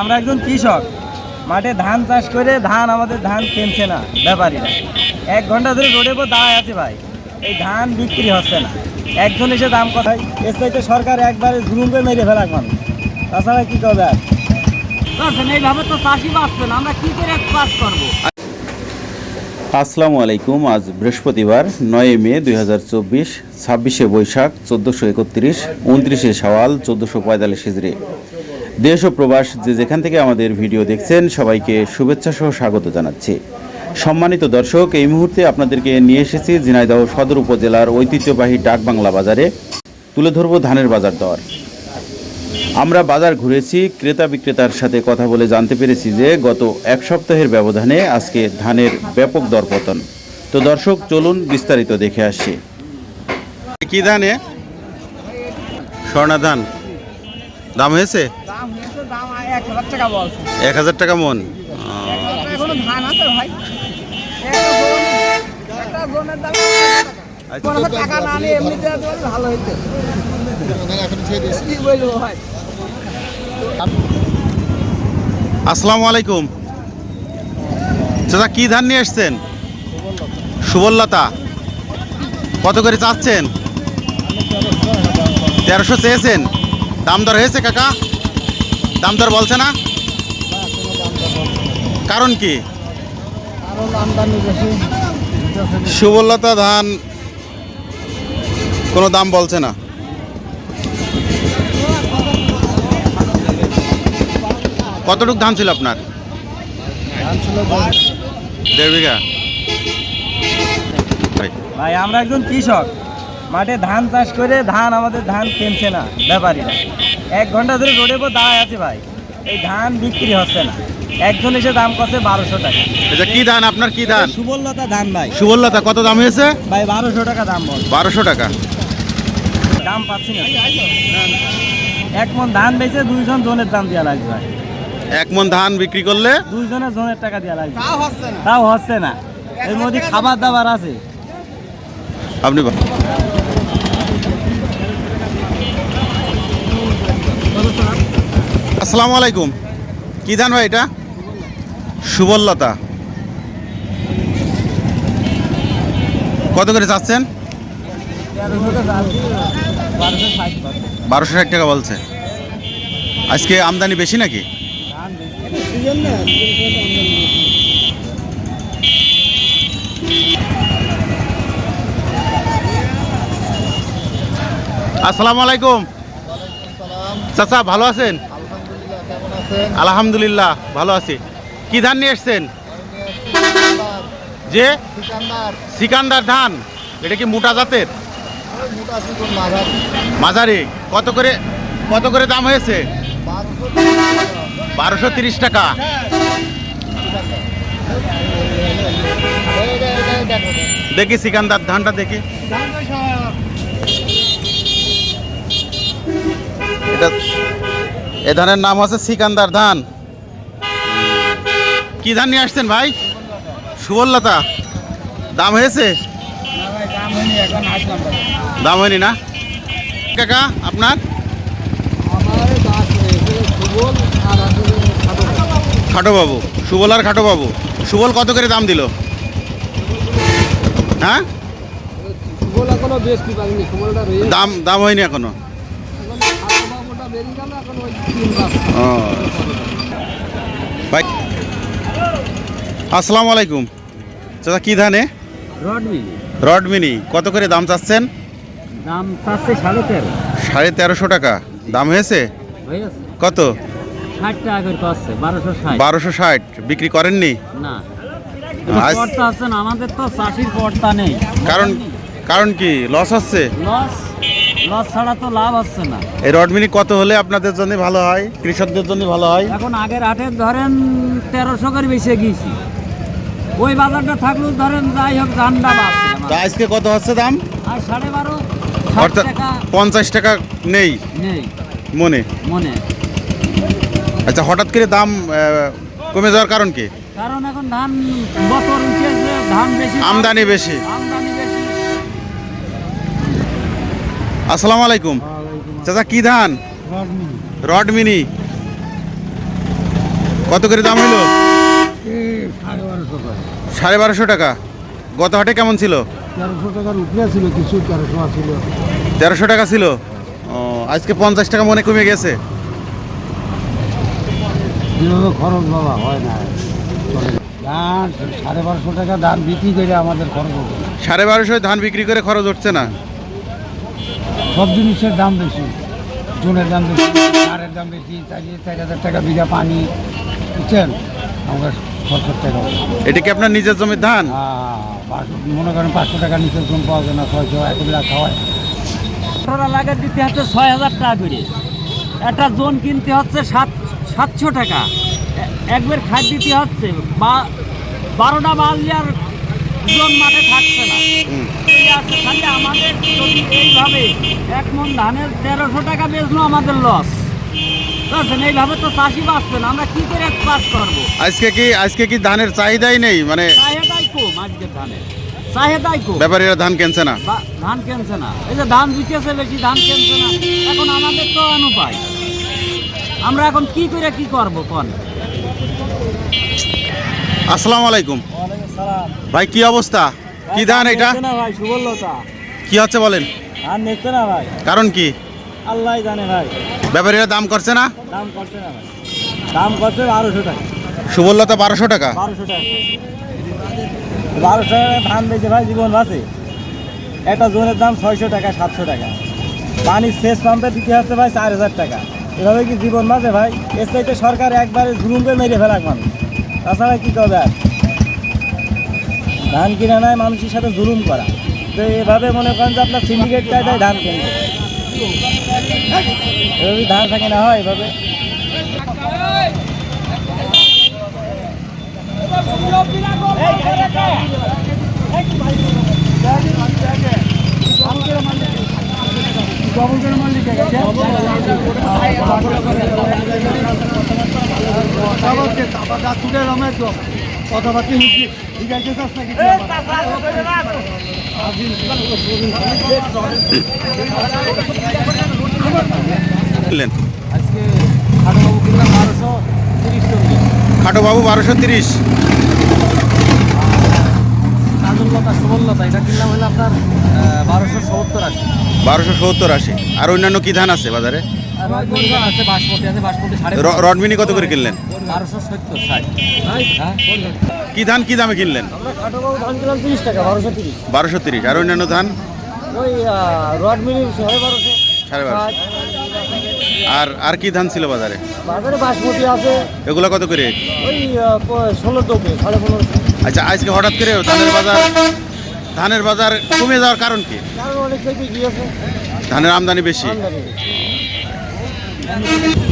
আমরা একজন কৃষক। মাঠে ধান চাষ করে ধান আমাদের ধান কিনছে না ব্যাপারীরা। এক ঘণ্টা ধরে রোডের উপর দাঁড়ায় আছে ভাই। এই ধান বিক্রি হচ্ছে না। একজন এসে দাম কথাই এর চাইতে সরকার একবারে ঝুলুম করে মেরে ফেলাক মানুষ। তাছাড়া কি করবে আর? এইভাবে তো চাষি বাঁচবে না আমরা কি করে চাষ করব? আসসালামু আলাইকুম আজ বৃহস্পতিবার নয় মে দুই হাজার চব্বিশ ছাব্বিশে বৈশাখ চোদ্দোশো একত্রিশ উনত্রিশে সওয়াল চোদ্দোশো পঁয়তাল্লিশ হিজড়ি। দেশ ও প্রবাস যে যেখান থেকে আমাদের ভিডিও দেখছেন, সবাইকে শুভেচ্ছা সহ স্বাগত জানাচ্ছি। সম্মানিত দর্শক, এই মুহূর্তে আপনাদেরকে নিয়ে এসেছি ঝিনাইদহ সদর উপজেলার ঐতিহ্যবাহী ডাকবাংলা বাজারে। তুলে ধরব ধানের বাজার দর। আমরা বাজার ঘুরেছি, ক্রেতা বিক্রেতার সাথে কথা বলে জানতে পেরেছি যে গত এক সপ্তাহের ব্যবধানে আজকে ধানের ব্যাপক দরপতন তো দর্শক, চলুন বিস্তারিত দেখে আসি। কি ধানে স্বর্ণা ধান। দাম হয়েছে? এক হাজার টাকা মন। আসসালামু আলাইকুম। চাচা কি ধান নিয়ে এসছেন সুবললতা। কত করে চাচ্ছেন? তেরোশো চেয়েছেন? দাম দর হয়েছে কাকা? দাম দর বলছে না? কারণ কি? সুবললতা ধান কোনো দাম বলছে না। কতটুক ধান ছিল আপনার? দেড় বিঘা। ভাই, আমরা একজন কৃষক। মাঠে ধান চাষ করে ধান আমাদের ধান কিনছে না ব্যাপারীরা। এক ঘণ্টা ধরে রোডের উপর দাঁড়ায় আছে ভাই। এই ধান বিক্রি হচ্ছে না। একজন এসে দাম করছে বারোশো টাকা। এটা কি ধান? আপনার কি ধান? সুবলতা ধান ভাই। সুবললতা কত দাম হয়েছে? ভাই বারোশো টাকা দাম বল। বারোশো টাকা। দাম পাচ্ছি না। এক মন ধান বেচে দুইজন জনের দাম দেওয়া লাগবে ভাই। এক মন ধান বিক্রি করলে? দুইজনের জনের টাকা দেওয়া লাগবে। তাও হচ্ছে না। তাও হচ্ছে না। এর মধ্যে খাবার দাবার আছে। আপনি আসসালামু আলাইকুম। কি ধান ভাই এটা? সুবললতা। কত করে চাচ্ছেন? বারোশো ষাট টাকা বলছে। আজকে আমদানি বেশি নাকি? আসসালামু আলাইকুম। চাচা, ভালো আছেন? আলহামদুলিল্লাহ ভালো আছি। কি ধান নিয়ে এসছেন? যে? সিকান্দার। ধান। এটা কি মোটা জাতের? মাঝারি। কত করে কত করে দাম হয়েছে? বারোশো তিরিশ টাকা। দেখি সিকান্দার ধানটা দেখি। এটা এ ধানের নাম হচ্ছে সিকান্দার ধান। কি ধান নিয়ে আসছেন ভাই? সুবললতা। দাম হয়েছে? দাম হয়নি না? কাকা আপনার? খাটো বাবু সুবল আর খাটো বাবু সুবল কত করে দাম দিল? হ্যাঁ? দাম দাম হয়নি এখনও বাবুটা বেরিয়ে গেল এখন ওই তিন লাখ ও ভাই আসসালামু আলাইকুম। চাচা কি ধানে? রডমি। রড মিনি কত করে দাম চাচ্ছেন? দাম পাচ্ছে সাড়ে তেরো। সাড়ে তেরোশো টাকা। দাম হয়েছে? কত? বারোশো ষাট। বিক্রি করেননি? না। আমাদের তো চাষির নেই। কারণ কারণ কি? লস হচ্ছে? লস লস ছাড়া তো লাভ হচ্ছে না। এই রড মিনি কত হলে আপনাদের জন্য ভালো হয়? কৃষকদের জন্য ভালো হয়? এখন আগের হাটে ধরেন তেরোশো করে বেশি গিয়েছি। ওই বাজারটা থাকলেও ধরেন যাই হোক ধানটা তা আজকে কত হচ্ছে দাম? আর সাড়ে বারো অর্থাৎ পঞ্চাশ টাকা নেই। নেই। মনে? মনে। আচ্ছা হঠাৎ করে দাম কমে যাওয়ার কারণ কি? কারণ এখন ধান বছর উঠেছে ধান বেশি আমদানি বেশি। আমদানি বেশি আসসালামু আলাইকুম। চাচা কি ধান? রড মিনি কত করে দাম হইল? সাড়ে বারোশো টাকা। বারোশো গত হাটে কেমন ছিল? তেরোশো টাকার উপরে ছিল কিছু তেরোশো ছিল তেরোশো টাকা ছিল? ও আজকে পঞ্চাশ টাকা মনে কমে গেছে। খরচ বাবা হয় না। ধান সাড়ে বারোশো টাকা ধান বিক্রি করে আমাদের খরচ সাড়ে বারোশোয় ধান বিক্রি করে খরচ উঠছে না। সব জিনিসের দাম বেশি। জোনের দাম বেশি সারের দাম বেশি চার চার হাজার টাকা বিঘা পানি বুঝছেন? আমাদের সত্তর টাকা এটা কি আপনার নিজের জমির ধান? হ্যাঁ, পাঁচশো মনে করেন পাঁচশো টাকা নিচের জমি পাওয়া যায় না ছয়শো এক লাখ খাওয়ায়। আঠারো লাখের দিতে হচ্ছে ছয় হাজার টাকা করে। একটা জোন কিনতে হচ্ছে সাত সাতশো টাকা। একবার খাদ দিতে হচ্ছে। বা বারোটা বাজলে আর জোন মাঠে থাকছে না। এই আছে খালি আমাদের যদি এইভাবে এক মন ধানের তেরোশো টাকা বেচলো আমাদের লস বুঝছেন? এইভাবে তো চাষি বাঁচবে না আমরা কি করে চাষ করব? আজকে কি আজকে কি ধানের চাহিদাই নেই? মানে চাহিদাই কম আজকের ধানের। চাহিদাই কম। ব্যাপারীরা ধান কিনছে না? ধান কেনছে না। এই যে ধান বেশি ধান কেনছে না এখন আমাদের তো অনুপায়। আমরা এখন কি করে কি করব কোন? আসসালামু আলাইকুম। ভাই কি অবস্থা? কি ধান এটা? কি হচ্ছে বলেন? কারণ কি? আল্লাহ জানে ভাই। ব্যাপারীরা দাম করছে না? দাম করছে না ভাই। দাম করছে বারোশো টাকা। সুবলতা বারোশো টাকা? বারোশো টাকা। বারোশো টাকা ধান বেচে ভাই জীবন বাঁচে। একটা জোনের দাম ছয়শো টাকা সাতশো টাকা। পানি সেচ পাম্পে দিতে হচ্ছে ভাই চার হাজার টাকা। এভাবে কি জীবন বাঁচে ভাই? এর চাইতে সরকার একবারে জুলুম করে মেরে ফেলাক মানুষ। তাছাড়া কী করবে আর? ধান কিনে নেয় মানুষের সাথে জুলুম করা তো এভাবে মনে করেন যে আপনার সিন্ডিকেট কায়দায় ধান কিনছে এভাবে ধান থাকে না হয় এভাবে কিনলেন আজকে খাটবাবু কিনলাম বারোশো তিরিশ চল্লিশ। খাটো বাবু বারোশো তিরিশ। কাজললতা সুবললতা এটা কিনলাম হলো আপনার বারোশো সত্তর আছে বারোশো সত্তর আশি। আর অন্যান্য কি ধান আছে বাজারে? আছে বাসমতি আছে বাসমতি সাড়ে রডমিনি কত করে কিনলেন? বারোশো সত্তর ষাট কি ধান কি দামে কিনলেন? বারোশো তিরিশ। আর অন্যান্য ধান? সাড়ে বারোশো। আর আর কি ধান ছিল বাজারে? বাজারে বাসমতি আছে এগুলো কত করে? ওই ষোলো সাড়ে আচ্ছা আজকে হঠাৎ করে ধানের বাজার ধানের বাজার কমে যাওয়ার কারণ কি? কারণ অনেক গিয়েছে ধানের আমদানি বেশি। Yeah.